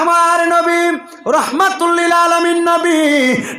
আমার নবী, রহমাতুল্লিল আলমিন নবী,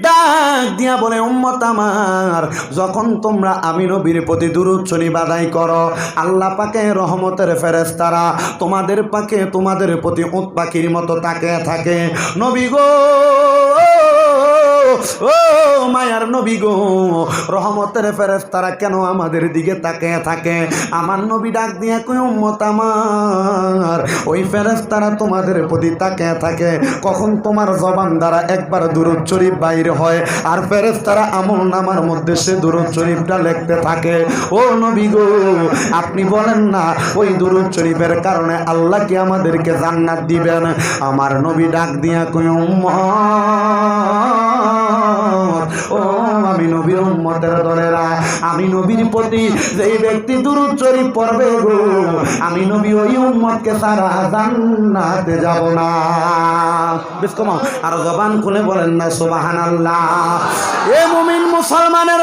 ডাক দিয়া বলে, উম্মত আমার, যখন তোমরা আমি নবীর প্রতি দুরুচ্ছনি বাদাই করো, আল্লাহ পাকে রহমতের ফেরেস্তারা তোমাদের পাকে তোমাদের প্রতি উৎপাখির মতো তাকে থাকে। নবী গো ও মায়ার নবী গো, রহমতের ফেরেস্তারা কেন আমাদের দিকে তাকিয়ে থাকে? আমার নবী ডাক দিয়ে কই উম্মত আমার, ওই ফেরেস্তারা তোমাদের প্রতি তাকিয়ে থাকে। কখন তোমার জবান দ্বারা একবার দূরত শরীফ বাইরে হয় আর ফেরেস্তারা আমল নামার মধ্যে সে দূরত শরীফটা লিখতে থাকে। ও নবী গো, আপনি বলেন না, ওই দূরত শরীফের কারণে আল্লাহ কি আমাদেরকে জান্নাত দিবেন? আমার নবী ডাক দিয়া কই উম্মত ও, আমি নবীর উম্মতের দলেরা। আমি নবীর প্রতি যেই ব্যক্তি দুরুদ পড়বে গো, আমি নবী ওই উম্মতকে সারা জান্নাতে যাব না। বেশ কমাও আর জবান খুলে বলেন না এ মুমিন মুসলমানের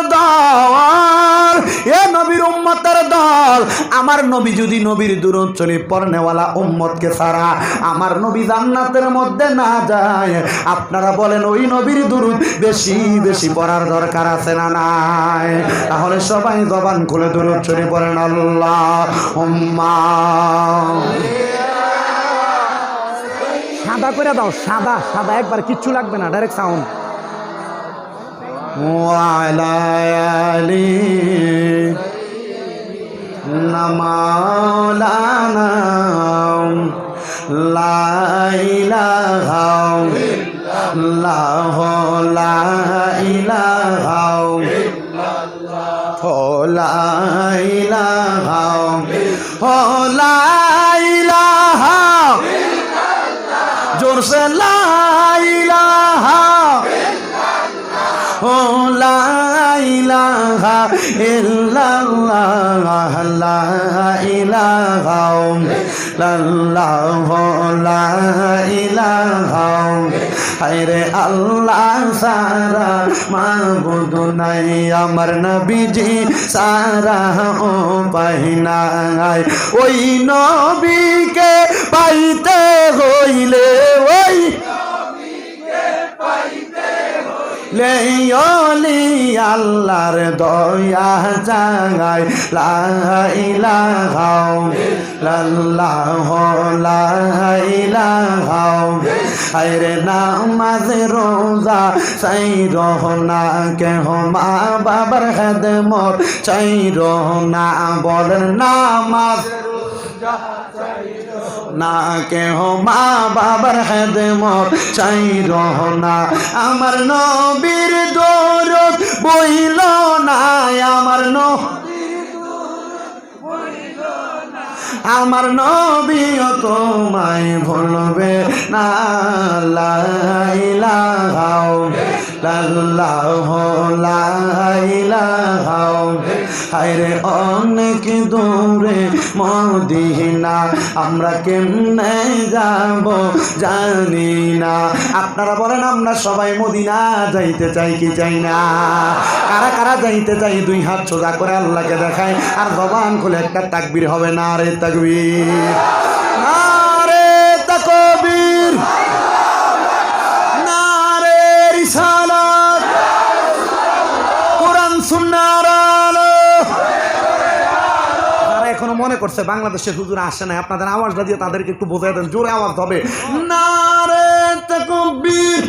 উম্মতের দল আমার নবী যদি নবীর দুরুদ শরীফ পড়নেওয়ালা উম্মতকে সারা আমার নবী জান্নাতের মধ্যে না যায় আপনারা বলেন ওই নবীর দুরুদ বেশি বেশি পড়ার দরকার আছে না নাই তাহলে সবাই জবান খুলে দূরত চলে পড়েন আল্লাহ হুম্মা সাদা করে দাও সাদা সাদা একবার কিচ্ছু লাগবে না ডাইরেক্ট সাউন্ড وعلى آله নমালানা লাইলা লাহ লাইলা লাইলা লাইলা জোরসে লাইলা ও লা ইলাহা ইল্লাল্লাহ, লা ইলাহা ইল্লাল্লাহ, লা ইলাহা। হায়রে আল্লাহ সারা মাবুদ নাই, আমার নবীজি সারা ও পাহিনাই ওই নবীকে পাইতে হইলে ওই লেয়লি আল্লাহর দয়া জাগায় লাইলাহাও লাল্লাহ লাইলাহাও হায়রে নামাজ, রোজা চাই রহনা কেহ মা বাবার খেদমত চাই রহনা বলেন নামাজ। না কেহ মা বাবার হেদমত চাই রহনা আমার নবীর দৌরত বইল না, আমার ন আমার নবীও তোমায় ভুলবে না। লাইলাহাও লাল্লাহ লাইলাহাও হায়রে অনেক দূরে মদিনা, আমরা কেমনে যাব জানি না। আপনারা বলেন, আমরা সবাই মদিনা যাইতে চাই কি চাই না? কারা কারা যাইতে চাই? দুই হাত সোজা করে আল্লাহকে দেখায়, আর জবান খুলে একটা তাকবির হবে না রে তাকবীর। করছে বাংলাদেশের হুজুর আসে না আপনাদের আওয়াজটা দিয়ে তাদেরকে একটু বোঝাই দেন জোরে আওয়াজ হবে। না রে তাকবীর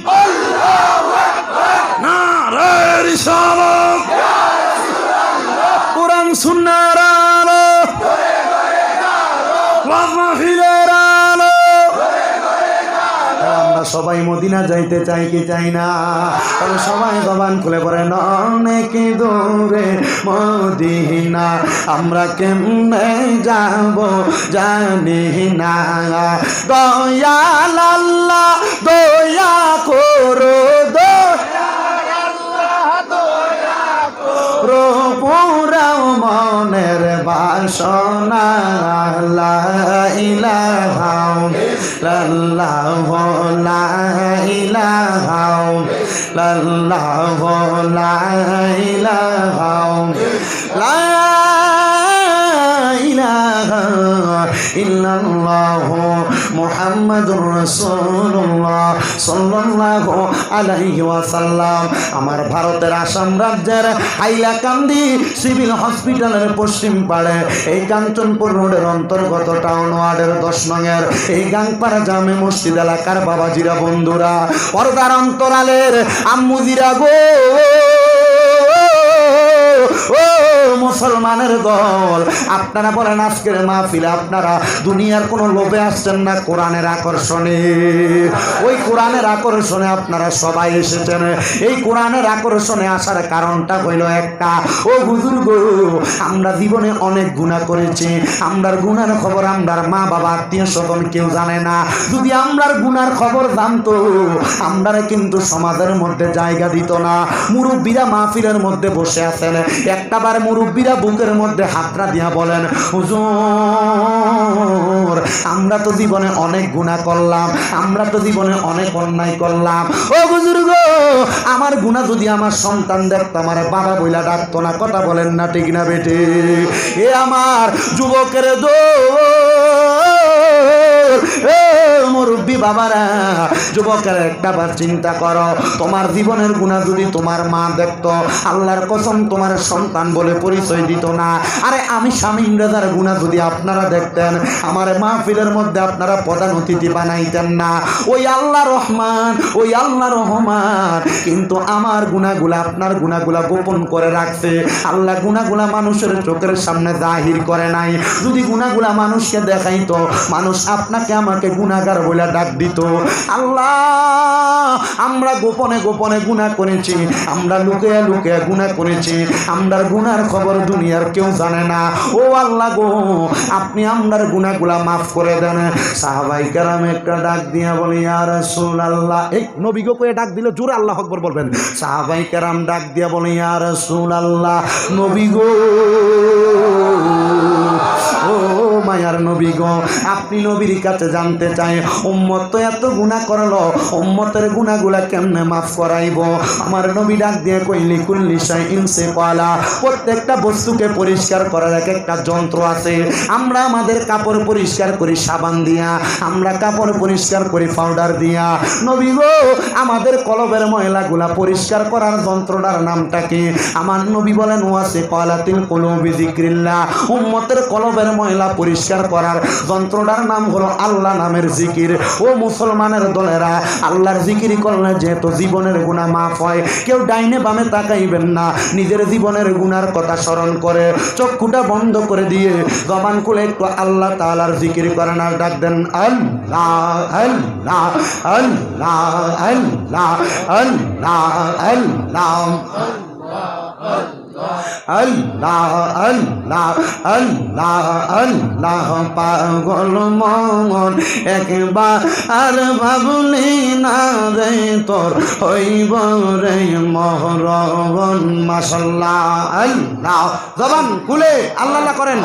না রে রিসালাত সবাই মদিনা যাইতে চাই কি চাই না? তবে সবাই জবান খুলে পড়ে অনেক দূরে মদিনা? আমরা কেমনে যাব জানি না। দয়াল আল্লাহ, দয়া করো মনের বাসনা লাইলা লাল্লাহ লা ইলাহা লাল্লাহ লা ইলাহা লা ইল্লাল্লাহ মুহাম্মাদুর রাসূলুল্লাহ আমার ভারতের আসাম রাজ্যের হাইলাকান্দি সিভিল হসপিটালের পশ্চিম পাড়ে, এই কাঞ্চনপুর রোডের অন্তর্গত টাউন ওয়ার্ডের দশ নঙের এই গাংপাড়া জামে মসজিদ এলাকার বাবাজিরা বন্ধুরা, পর্দার অন্তরালের আম্মুজিরা গো। ও মুসলমানের দল, আপনারা বলেন আজকের মাহফিলে আপনারা দুনিয়ার কোনো লোভে আসছেন না কোরআনের আকর্ষণে? ওই কোরআনের আকর্ষণে আপনারা সবাই এসেছেন। এই কোরআনের আকর্ষণে আসার কারণটা হইল একটা। ও হুজুর আমরা জীবনে অনেক গুণা করেছি। আমরার গুণার খবর আমরার মা বাবা, আত্মীয় স্বজন কেউ জানে না। যদি আমরার গুনার খবর জানতো আমরা কিন্তু সমাজের মধ্যে জায়গা দিত না। মুরব্বীরা মাহফিলের মধ্যে বসে আছেন। একটাবার মুরব্বীরা বুকের মধ্যে হাতরা দিয়া বলেন, হুজুর, আমরা তো জীবনে অনেক গুণা করলাম, আমরা তো জীবনে অনেক অন্যায় করলাম। ও হুজুর গো, আমার গুণা যদি আমার সন্তান দেখতো, আমার বাবা বইলা ডাকতো না, কথা বলেন না, ঠিক না বেটে? এ আমার যুবকের দো মুরব্বী বাবারা, যুবকের একটা বার চিন্তা করো। তোমার জীবনের গুণা যদি তোমার মা দেখতো, আল্লাহর কসম তোমার সন্তান বলে পরিচয় দিত না। আরে আমি স্বামী ইংরেজার গুণা যদি আপনারা দেখতেন, আমার মাহফিলের মধ্যে আপনারা প্রধান অতিথি বানাইতেন না। ওই আল্লাহ রহমান, ওই আল্লাহ রহমান, কিন্তু আমার গুণাগুলা আপনার গুণাগুলা গোপন করে রাখছে। আল্লাহ গুণাগুলা মানুষের চোখের সামনে জাহির করে নাই। যদি গুণাগুলা মানুষকে দেখাইতো, মানুষ আপনাকে আমাকে গুণাগার বলে ডাক দিত। আল্লাহ, আমরা গোপনে গোপনে গুণা করেছি। আমরা লুকিয়ে লুকিয়ে গুণা করেছি। আমরা গুনার খবর দুনিয়ার কেউ জানে না। ও আল্লাহ গো, আপনি আমরার গুণাগুলা মাফ করে দেন। সাহাবাই কারাম একটা ডাক দিয়া বলি আর রসুল আল্লাহ এই নবী গো কয়ে ডাক দিলে, জোরে আল্লাহ আকবর বলবেন। সাহাবাই কারাম ডাক দিয়া বলি আর রসুল আল্লাহ নবী গো মায়ার নবী গো। আপনি নবীর কাছে জানতে চাই, উম্মত তো এত গুণা করল, উম্মতের গুণাগুলা কেমনে মাফ করাইব? আমার নবী ডাক দিয়ে কইলি, কুল্লি সাই ইনসে পালা প্রত্যেকটা বস্তুকে পরিষ্কার করার এক একটা যন্ত্র আছে। আমরা আমাদের কাপড় পরিষ্কার করি সাবান দিয়া, আমরা কাপড় পরিষ্কার করি পাউডার দিয়া। নবী গো, আমাদের কলবের ময়লাগুলা পরিষ্কার করার যন্ত্রটার নামটা কি? আমার নবী বলেন ওয়াসে কলাতিল কলবি জিক্রিল্লাহ উম্মতের কলবের ময়লা পরিষ্কার করার যন্ত্রটার নাম হলো আল্লাহ নামের জিকির ও মুসলমানের দলেরা আল্লাহর জিকির করলে যেহেতু জীবনের গুণা মাফ হয় কেউ ডাইনে বামে তাকাইবেন না নিজের জীবনের গুনার কথা স্মরণ করে চক্ষুটা বন্ধ করে দিয়ে জবান খুলে একটু আল্লাহ তালার জিকির করেন আর ডাক দেন আল্লাহ আল্লাহ আল্লাহ আল্লাহ আল্লাহ আল্লাহ আল্লাহ আল্লাহ আল্লাহ আল্লাহ পাগল মন একবার ভাবলি না রে তোর হইব রে মহরবন। মাসাল্লাহ আল্লাহ, জবান খুলে আল্লাহ আল্লাহ করেন।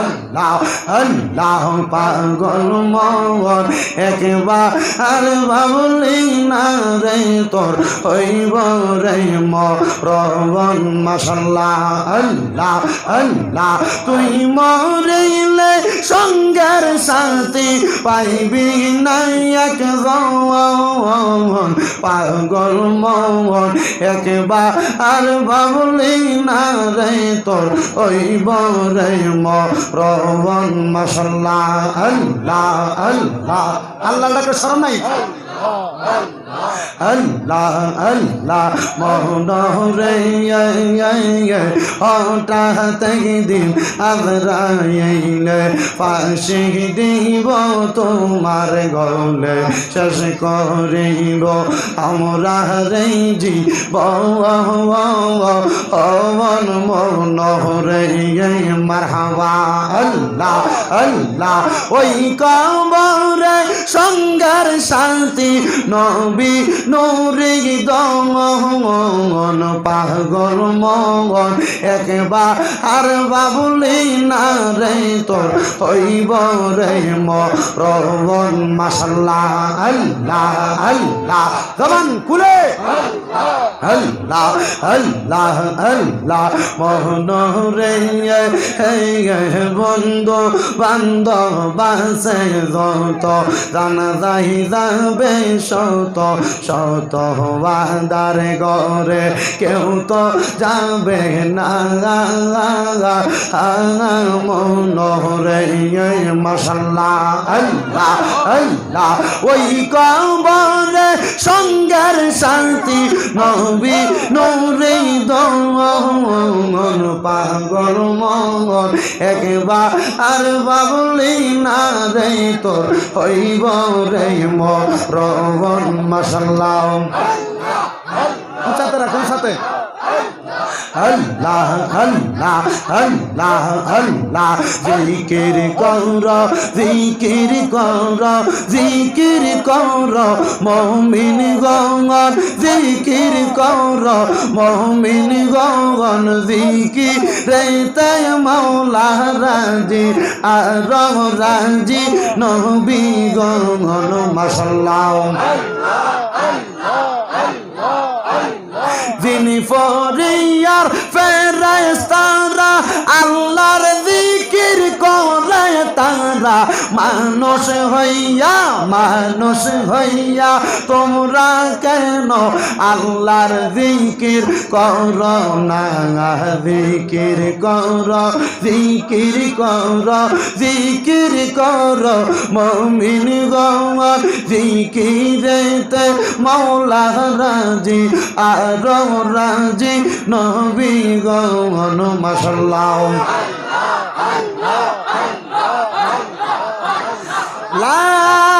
আল্লাহ আল্লাহ পাগল একবার ভাবলি না রে তোর হইব রে মহরবন। মাসাল্লাহ আল্লাহ আল্লাহ তুই মরিলে সঙ্গের শান্তি পাইবি না এক জওয়ান পাগল মন একবার আর ভাবলি না রে তোর ওই রে মরবন মাসাল্লাহ আল্লাহ আল্লাহ। আল্লাহটাকে স্মরণ নাই? আল্লাহ। আল্লাহ মোহন রে হঠাৎ দিন আবরাইলে পাশে দিব তোমার গলে, শেষ করিব আমরা রে জি অমন মন রে মারহাবা, আল্লাহ আল্লাহ, ওই কবরে সঙ্গার শান্তি নবী নূরে দমন পাগল মগন একবার আর বাবুলি না রে তোর হইব রে মরবন মাসাল্লাহ আল্লাহ আল্লাহ। জবান খুলে। আল্লাহ আল্লাহ আল্লাহ। মোহন রে বন্ধু, বান্ধব বাসে যত। জানা যাই যাবে শত শত বাদার গরে কেউ তো যাবে না। মন রে আল্লাহ ওই কবরে সঙ্গের শান্তি নবী নৌরে দমন, পাগল মন একবার আর বাবলি না রে তোর হইব রে মরণ। মশাল্লাহ তারা কোন সাথে? আল্লাহ আল্লাহ আল্লাহ আল্লাহ। জিকির কর জিকির কর জিকির কর। মমিন গঙ্গন জিকির কর। মমিন গঙ্গন জিকির রেতে মৌলা রাজি আর রাজি নবী গঙ্গন মশাল্লাহ। ফরিয়ার ফেরেস্তারা মানুষ হইয়া মানুষ হইয়া, তোমরা কেন আল্লাহর জিকির কর না? জিকির কর জিকির কর জিকির কর, মমিন গর জিকিরেতে মৌলা রাজি, আর রাজি, নবী গন মশাল্লাহ Bye.